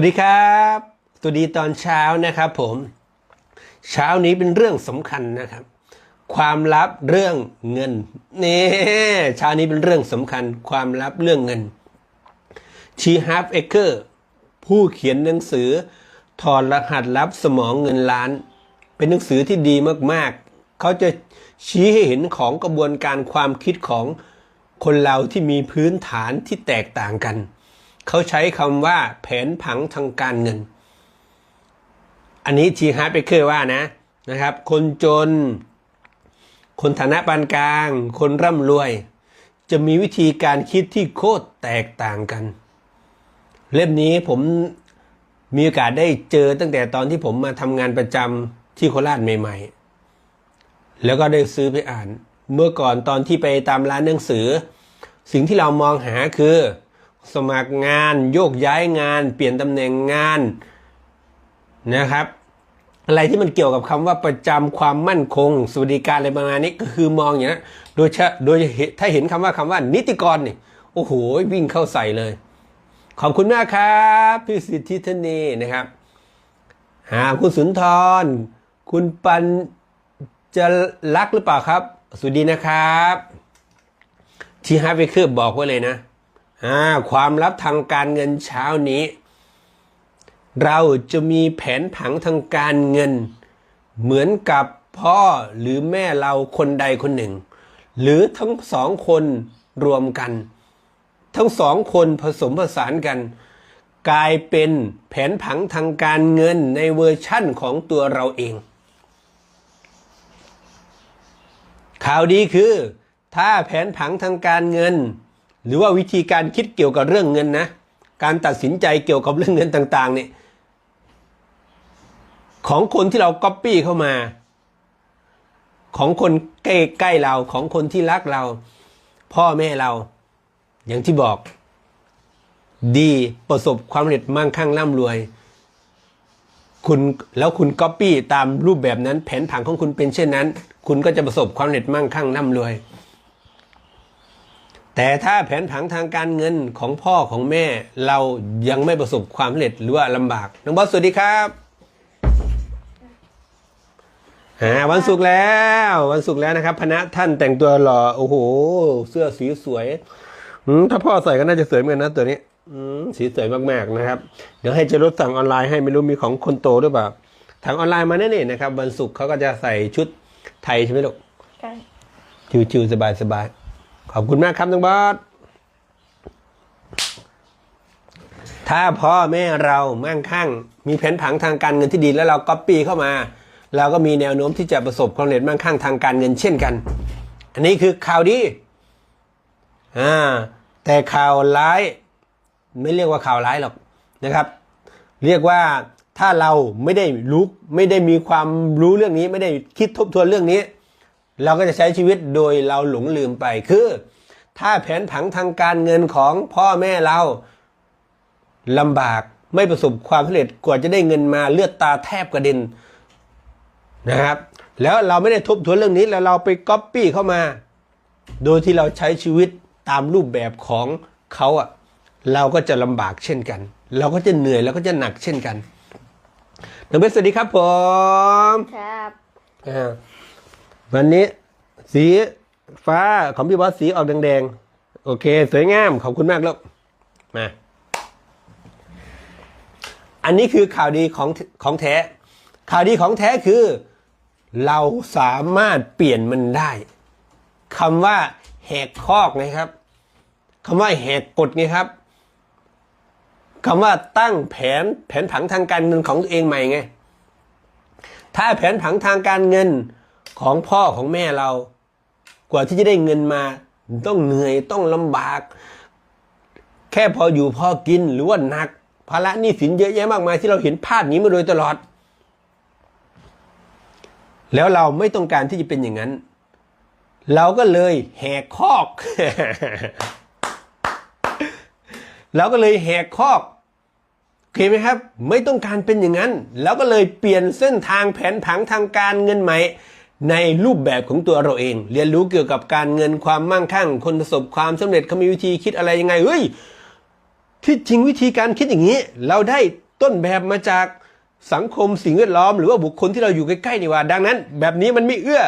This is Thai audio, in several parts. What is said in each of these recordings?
วัสดีครับ สวัสดีตอนเช้านะครับผม เช้านี้เป็นเรื่องสำคัญนะครับ ความลับเรื่องเงินนี่เช้านี้เป็นเรื่องสำคัญ ความลับเรื่องเงินชีฮาร์ฟเอเกอร์ผู้เขียนหนังสือ ถอดรหัสลับสมองเงินล้าน เป็นหนังสือที่ดีมากๆ เขาจะชี้ให้เห็นของกระบวนการความคิดของคนเราที่มีพื้นฐานที่แตกต่างกัน เขาใช้คำว่าแผนผังทางการเงิน อันนี้ทีฮาร์ดเบเกอร์ว่านะนะครับ คนจน คนฐานะปานกลาง คนร่ำรวย จะมีวิธีการคิดที่โคตรแตกต่างกัน เล่มนี้ผมมีโอกาสได้เจอตั้งแต่ตอนที่ผมมาทำงานประจำที่โคราชใหม่ ๆ แล้วก็ได้ซื้อไปอ่าน เมื่อก่อนตอนที่ไปตามร้านหนังสือ สิ่งที่เรามองหาคือ สมัครงาน โยกย้ายงาน เปลี่ยนตำแหน่งงานนะครับ อะไรที่มันเกี่ยวกับคำว่าประจำความมั่นคง สวัสดิการอะไรประมาณนี้ก็คือมองอย่างนั้นโดยเฉโดยเห็นถ้าเห็นคำว่าคำว่า นิติกรนี่โอ้โหวิ่งเข้าใส่เลย ขอบคุณมากครับพี่สิทธิธนีนะครับหาคุณสุนทร คุณปันจะรักหรือเปล่าครับสวัสดีนะครับ ที่ฮาร์เวคือบอกไว้เลยนะ อ่าความลับทางการเงินเช้านี้ เราจะมีแผนผังทางการเงิน เหมือนกับพ่อหรือแม่เราคนใดคนหนึ่ง หรือทั้งสองคนรวมกัน ทั้งสองคนผสมผสานกัน กลายเป็นแผนผังทางการเงินในเวอร์ชั่นของตัวเราเอง ข่าวดีคือ ถ้าแผนผังทางการเงิน หรือว่าวิธีการคิดเกี่ยวกับเรื่องเงินนะ การตัดสินใจเกี่ยวกับเรื่องเงินต่างๆเนี่ยของคนที่เราก๊อปปี้เข้ามา ของคนใกล้ๆเราของคนที่รักเรา พ่อแม่เรา อย่างที่บอก ดีประสบความสำเร็จมั่งคั่งร่ำรวย คุณแล้วคุณก๊อปปี้ตามรูปแบบนั้นแผนผังของคุณเป็นเช่นนั้น คุณก็จะประสบความสำเร็จมั่งคั่งร่ำรวย แต่ถ้าแผนผังทางการเงินของพ่อของแม่เรายังไม่ประสบความสำเร็จหรือว่าลำบาก น้องบอสสวัสดีครับอ่าวันศุกร์แล้ว วันศุกร์แล้วนะครับพนะท่านแต่งตัวหล่อโอ้โห เสื้อสีสวยอืมถ้าพ่อใส่ก็น่าจะสวยเหมือนกันนะตัวนี้อืมสีสวยมากๆนะครับ เดี๋ยวให้เจะรถสั่งออนไลน์ให้ไม่รู้มีของคนโตหรือเปล่าทางออนไลน์มาแน่ๆนะครับ วันศุกร์เขาก็จะใส่ชุดไทยใช่ไหมลูกใช่ชิวๆสบายๆ ขอบคุณมากครับน้องบอสถ้าพ่อแม่เรามั่งคั่ง มีแผนผังทางการเงินที่ดีแล้วเราก๊อปปี้เข้ามา เราก็มีแนวโน้มที่จะประสบความสำเร็จมั่งคั่งทางการเงินเช่นกัน อันนี้คือข่าวดีอ่าแต่ข่าวร้ายไม่เรียกว่าข่าวร้ายหรอกนะครับ เรียกว่าถ้าเราไม่ได้รู้ไม่ได้มีความรู้เรื่องนี้ ไม่ได้คิดทบทวนเรื่องนี้ เราก็จะใช้ชีวิตโดยเราหลงลืมไปคือ ถ้าแผนผังทางการเงินของพ่อแม่เราลำบากไม่ประสบความสำเร็จกว่าจะได้เงินมาเลือดตาแทบกระเด็นนะครับ แล้วเราไม่ได้ทบทวนเรื่องนี้แล้วเราไปก๊อปปี้เข้ามา โดยที่เราใช้ชีวิตตามรูปแบบของเขาอะเราก็จะลำบากเช่นกัน เราก็จะเหนื่อยแล้วก็จะหนักเช่นกันน้องเบสสวัสดีครับผม ครับอ่า วันนี้สีฟ้าของพี่บอสสีออกแดงๆ โอเค สวยงาม ขอบคุณมากลูกมาอันนี้คือข่าวดีของของแท้ ข่าวดีของแท้คือ เราสามารถเปลี่ยนมันได้คำว่าแหกคอกไงครับคำว่าแหกกฎไงครับคำว่าตั้งแผนแผนผังทางการเงินของตัวเองใหม่ไง ถ้าแผนผังทางการเงิน ของพ่อของแม่เรา กว่าที่จะได้เงินมา ต้องเหนื่อยต้องลำบาก แค่พออยู่พอกินหรือว่าหนักภาระหนี้สินเยอะแยะมากมายที่เราเห็นภาพนี้มาโดยตลอด แล้วเราไม่ต้องการที่จะเป็นอย่างนั้น เราก็เลยแหกคอก เราก็เลยแหกคอกโอเคไหมครับ ไม่ต้องการเป็นอย่างนั้น แล้วก็เลยเปลี่ยนเส้นทางแผนผังทางการเงินใหม่ ในรูปแบบของตัวเราเอง เรียนรู้เกี่ยวกับการเงินความมั่งคั่ง คนประสบความสำเร็จเขามีวิธีคิดอะไรยังไงเฮ้ยที่จริงวิธีการคิดอย่างนี้ เราได้ต้นแบบมาจากสังคมสิ่งแวดล้อม หรือว่าบุคคลที่เราอยู่ใกล้ๆนี่ว่า ดังนั้น แบบนี้มันไม่เอื้อ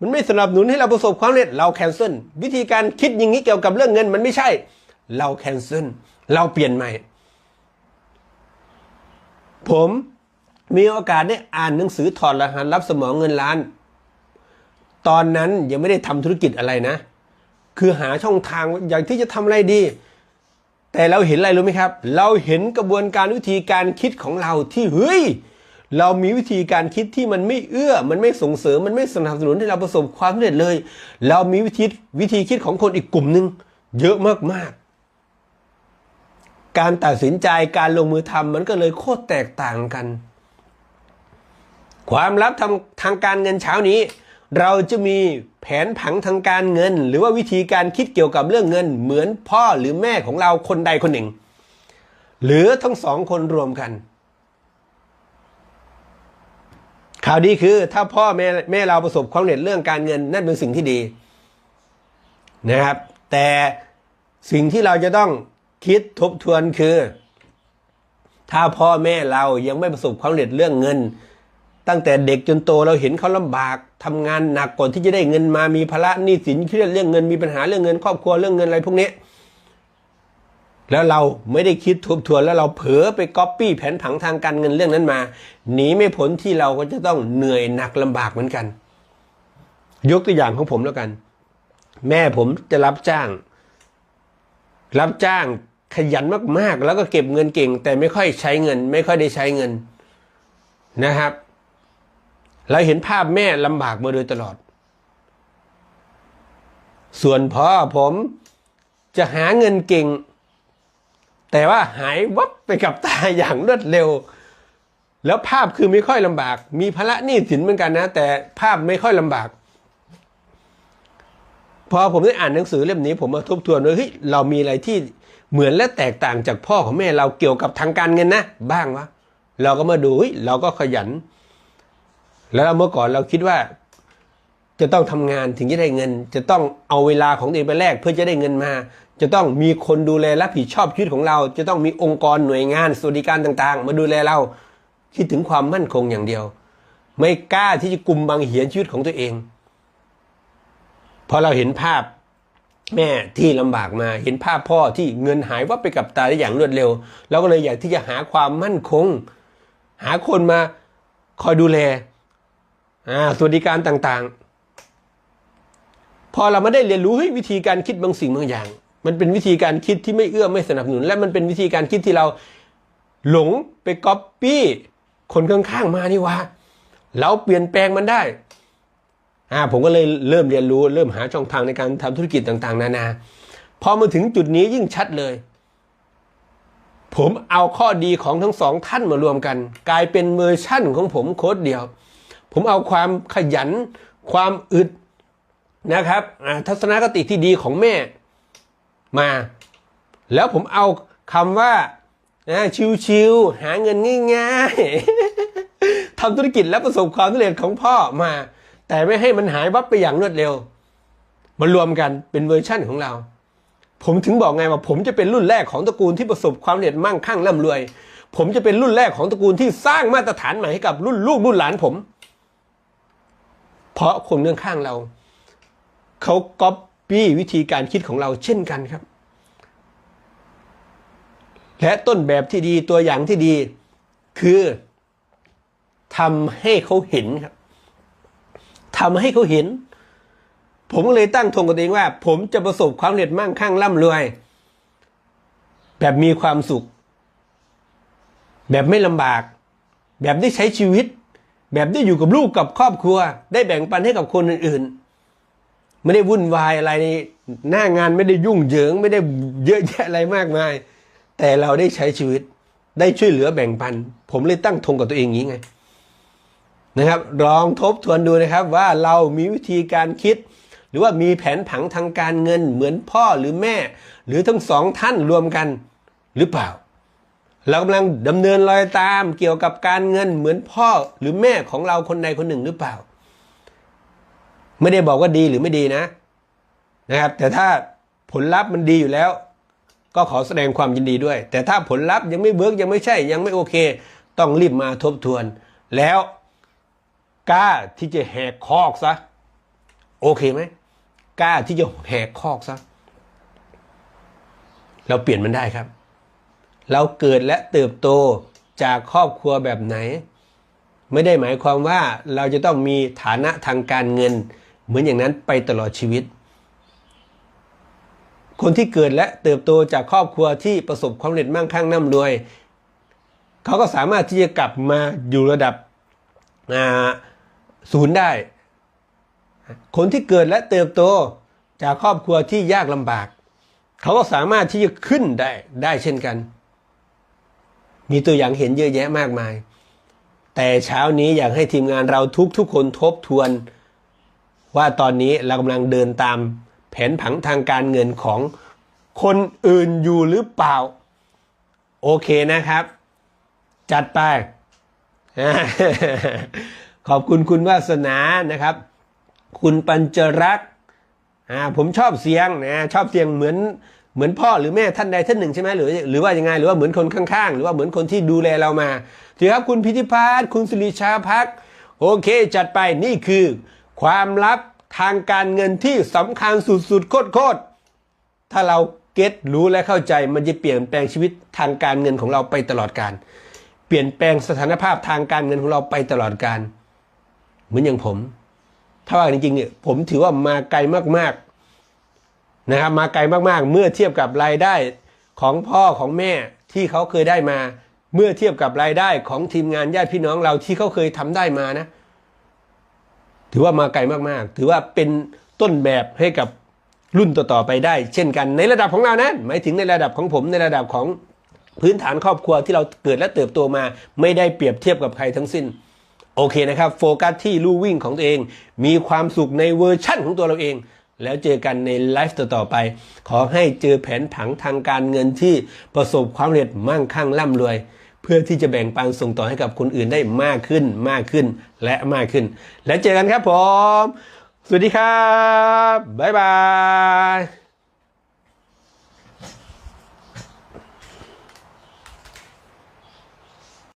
มันไม่สนับสนุนให้เราประสบความสำเร็จเราแคนเซิลวิธีการคิดอย่างนี้เกี่ยวกับเรื่องเงินมันไม่ใช่ เราแคนเซิลเราเปลี่ยนใหม่ ผมมีโอกาสได้อ่านหนังสือถอดรหัสรับสมองเงินล้าน ตอนนั้นยังไม่ได้ทำธุรกิจอะไรนะ คือหาช่องทางอยากที่จะทำอะไรดี แต่เราเห็นอะไรรู้ไหมครับ เราเห็นกระบวนการวิธีการคิดของเราที่เฮ้ยเรามีวิธีการคิดที่มันไม่เอื้อ มันไม่ส่งเสริม มันไม่สนับสนุนให้เราประสบความสำเร็จเลย เรามีวิธีวิธีคิดของคนอีกกลุ่มหนึ่งเยอะมากๆ การตัดสินใจการลงมือทำมันก็เลยโคตรแตกต่างกัน ความลับทางทางการเงินเช้านี้ เราจะมีแผนผังทางการเงิน หรือว่าวิธีการคิดเกี่ยวกับเรื่องเงิน เหมือนพ่อหรือแม่ของเราคนใดคนหนึ่ง หรือทั้งสองคนรวมกัน ข่าวดีคือถ้าพ่อแม่แม่เราประสบความสำเร็จเรื่องการเงินนั่นเป็นสิ่งที่ดีนะครับ แต่สิ่งที่เราจะต้องคิดทบทวนคือ ถ้าพ่อแม่เรายังไม่ประสบความสำเร็จเรื่องเงิน ตั้งแต่เด็กจนโตเราเห็นเขาลำบาก ทำงานหนักก่อนที่จะได้เงินมามีภาระหนี้สินเครียดเรื่องเงินมีปัญหาเรื่องเงิน ครอบครัวเรื่องเงินอะไรพวกนี้ แล้วเราไม่ได้คิดทบทวนแล้วเราเผลอไปก๊อปปี้แผนผังทางการเงินเรื่องนั้นมาหนีไม่พ้นที่เราก็จะต้องเหนื่อยหนักลำบากเหมือนกัน ยกตัวอย่างของผมแล้วกัน แม่ผมจะรับจ้าง รับจ้างขยันมากๆ แล้วก็เก็บเงินเก่ง แต่ไม่ค่อยใช้เงิน ไม่ค่อยได้ใช้เงินนะครับ เราเห็นภาพแม่ลำบากมาโดยตลอด ส่วนพ่อผมจะหาเงินเก่ง แต่ว่าหายวับไปกับตาอย่างรวดเร็ว แล้วภาพคือไม่ค่อยลำบาก มีภาระหนี้สินเหมือนกันนะ แต่ภาพไม่ค่อยลำบาก พอผมได้อ่านหนังสือเล่มนี้ผมมาทบทวนว่าเฮ้ยเรามีอะไรที่เหมือนและแตกต่างจากพ่อของแม่เราเกี่ยวกับทางการเงินนะ บ้างวะเราก็มาดูเฮ้ยเราก็ขยัน แล้วเมื่อก่อนเราคิดว่า จะต้องทำงานถึงจะได้เงิน จะต้องเอาเวลาของตัวเองไปแลกเพื่อจะได้เงินมา จะต้องมีคนดูแลรับผิดชอบชีวิตของเรา จะต้องมีองค์กรหน่วยงานสวัสดิการต่าง ๆ มาดูแลเราคิดถึงความมั่นคงอย่างเดียว ไม่กล้าที่จะกลุ่มบังเหียนชีวิตของตัวเองพอเราเห็นภาพแม่ที่ลำบากมา เห็นภาพพ่อที่เงินหายวับไปกับตาได้อย่างรวดเร็วเราก็เลยอยากที่จะหาความมั่นคง หาคนมาคอยดูแล อ่าสวัสดิการต่างๆ พอเราไม่ได้เรียนรู้เฮ้ยวิธีการคิดบางสิ่งบางอย่าง มันเป็นวิธีการคิดที่ไม่เอื้อไม่สนับสนุน และมันเป็นวิธีการคิดที่เราหลงไปก๊อปปี้คนข้างๆมานี่วะเราเปลี่ยนแปลงมันได้อ่าผมก็เลยเริ่มเรียนรู้ เริ่มหาช่องทางในการทำธุรกิจต่างๆ นานาพอมาถึงจุดนี้ยิ่งชัดเลย ผมเอาข้อดีของทั้งสองท่านมารวมกัน กลายเป็นเวอร์ชั่นของผมโค้ดเดียว ผมเอาความขยัน ความอึดนะครับทัศนคติที่ดีของแม่มา แล้วผมเอาคำว่าชิวๆหาเงินง่ายๆทำธุรกิจและประสบความสำเร็จของพ่อมา แต่ไม่ให้มันหายวับไปอย่างรวดเร็ว มารวมกันเป็นเวอร์ชั่นของเรา ผมถึงบอกไงว่า ผมจะเป็นรุ่นแรกของตระกูลที่ประสบความสำเร็จมั่งคั่งร่ำรวย ผมจะเป็นรุ่นแรกของตระกูลที่สร้างมาตรฐานใหม่ให้กับรุ่นลูกรุ่นหลานผม เพราะคนเรื่องข้างเรา เขาก๊อปปี้วิธีการคิดของเราเช่นกันครับ และต้นแบบที่ดีตัวอย่างที่ดีคือทำให้เขาเห็นครับทำให้เขาเห็น ผมเลยตั้งธงกับตัวเองว่า ผมจะประสบความสำเร็จมั่งคั่งร่ำรวย แบบมีความสุข แบบไม่ลำบาก แบบได้ใช้ชีวิต แบบได้อยู่กับลูกกับครอบครัว ได้แบ่งปันให้กับคนอื่นๆ ไม่ได้วุ่นวายอะไรหน้างานไม่ได้ยุ่งเหยิง ไม่ได้เยอะแยะอะไรมากมาย แต่เราได้ใช้ชีวิตได้ช่วยเหลือแบ่งปัน ผมเลยตั้งธงกับตัวเองอย่างนี้ไงนะครับลองทบทวนดูนะครับว่าเรามีวิธีการคิด หรือว่ามีแผนผังทางการเงินเหมือนพ่อหรือแม่ หรือทั้งสองท่านรวมกันหรือเปล่า เรากำลังดำเนินรอยตามเกี่ยวกับการเงินเหมือนพ่อหรือแม่ของเราคนใดคนหนึ่งหรือเปล่า ไม่ได้บอกว่าดีหรือไม่ดีนะนะครับ แต่ถ้าผลลัพธ์มันดีอยู่แล้ว ก็ขอแสดงความยินดีด้วย แต่ถ้าผลลัพธ์ยังไม่เบิร์กยังไม่ใช่ ยังไม่โอเค ต้องรีบมาทบทวน แล้วกล้าที่จะแหกคอกซะโอเคไหมกล้าที่จะแหกคอกซะเราเปลี่ยนมันได้ครับ เราเกิดและเติบโตจากครอบครัวแบบไหน ไม่ได้หมายความว่าเราจะต้องมีฐานะทางการเงิน เหมือนอย่างนั้นไปตลอดชีวิต คนที่เกิดและเติบโตจากครอบครัวที่ประสบความสำเร็จมั่งคั่งร่ำรวย เขาก็สามารถที่จะกลับมาอยู่ระดับศูนย์ได้ คนที่เกิดและเติบโตจากครอบครัวที่ยากลำบาก เขาก็สามารถที่จะขึ้นได้ได้เช่นกัน มีตัวอย่างเห็นเยอะแยะมากมาย แต่เช้านี้อยากให้ทีมงานเราทุกทุกคนทบทวน ว่าตอนนี้เรากำลังเดินตามแผนผังทางการเงินของคนอื่นอยู่หรือเปล่า โอเคนะครับ จัดไป ขอบคุณคุณวาสนานะครับ คุณปัญจรักษ์ผมชอบเสียงนะชอบเสียงเหมือน เหมือนพ่อหรือแม่ท่านใดท่านหนึ่งใช่ไหมหรือหรือว่ายังไง หรือว่าเหมือนคนข้างๆ หรือว่าเหมือนคนที่ดูแลเรามาถือครับคุณพิธิพาสคุณสุริชาพักโอเค จัดไปนี่คือ ความลับทางการเงินที่สำคัญสุดๆโคตรๆถ้าเราเก็ตรู้และเข้าใจมันจะเปลี่ยนแปลงชีวิตทางการเงินของเราไปตลอดการ เปลี่ยนแปลงสถานภาพทางการเงินของเราไปตลอดการ เหมือนอย่างผม ถ้าว่าจริงๆเนี่ยผมถือว่ามาไกลมากๆ นะครับมาไกลมากๆ เมื่อเทียบกับรายได้ของพ่อของแม่ที่เขาเคยได้มา เมื่อเทียบกับรายได้ของทีมงานญาติพี่น้องเราที่เขาเคยทำได้มานะ ถือว่ามาไกลมากๆ ถือว่าเป็นต้นแบบให้กับรุ่นต่อๆไปได้ เช่นกันในระดับของเรานะหมายถึงในระดับของผมในระดับของพื้นฐานครอบครัวที่เราเกิดและเติบโตมา ไม่ได้เปรียบเทียบกับใครทั้งสิ้นโอเคนะครับ โฟกัสที่ลู่วิ่งของตัวเอง มีความสุขในเวอร์ชั่นของตัวเราเอง แล้วเจอกันในไลฟ์ต่อๆไป ขอให้เจอแผนผังทางการเงินที่ประสบความสำเร็จมั่งคั่งร่ำรวย เพื่อที่จะแบ่งปันส่งต่อให้กับคนอื่นได้มากขึ้นมากขึ้นและมากขึ้น แล้วเจอกันครับผม สวัสดีครับ บ๊ายบาย